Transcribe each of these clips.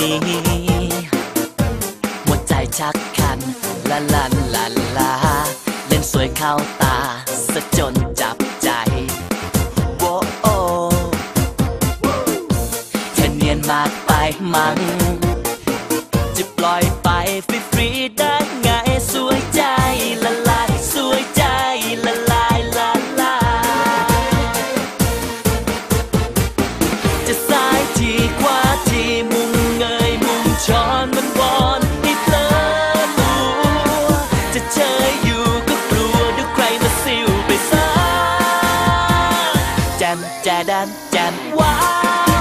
นี้ หัวใจชักคันละลันลัลาเล่นสวยเข้าตาสะจนจับใจโวโอเธอเนียนมากไปมั้งจะปล่อยไปฟรี dam, da dam, dam. Wow.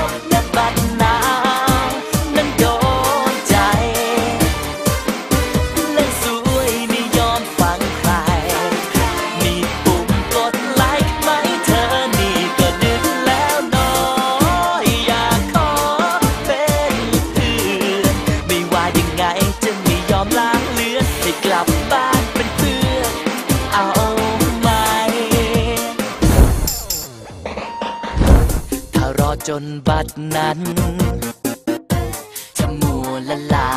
จนบัดนั้น จะมูละลา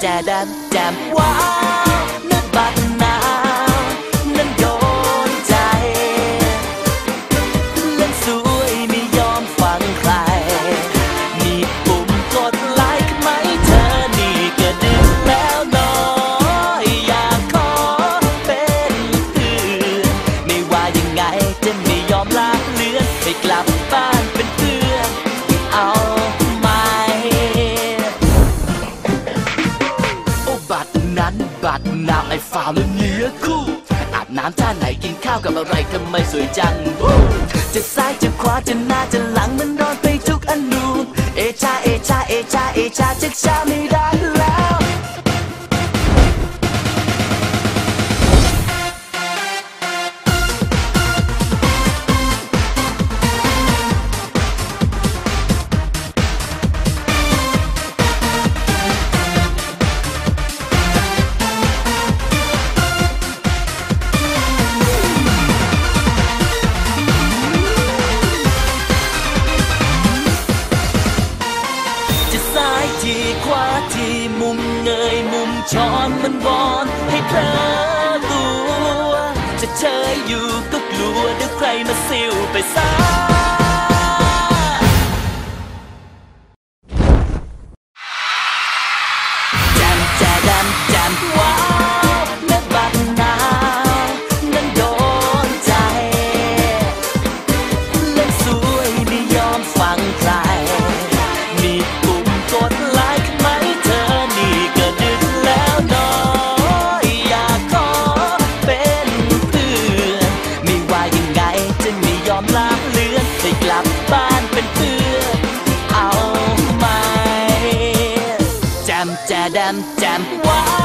da dum dum. Whoa! น้ำท่าไหนกินข้าวกับอะไรทำไมสวยจัง จะซ้ายจะขวาจะหน้าจะหลังมันร้อนไปทุกอนูเอชาเอชาเอชาเอชาจะกช้าไม่ได้ ทีคว้าทีมุมเงยมุมช้อนมันบอนให้เพลอตัว จะเชยอยู่ก็กลัวเดี๋ยวใครมาซิวไปซ้า dam dam dam. Whoa.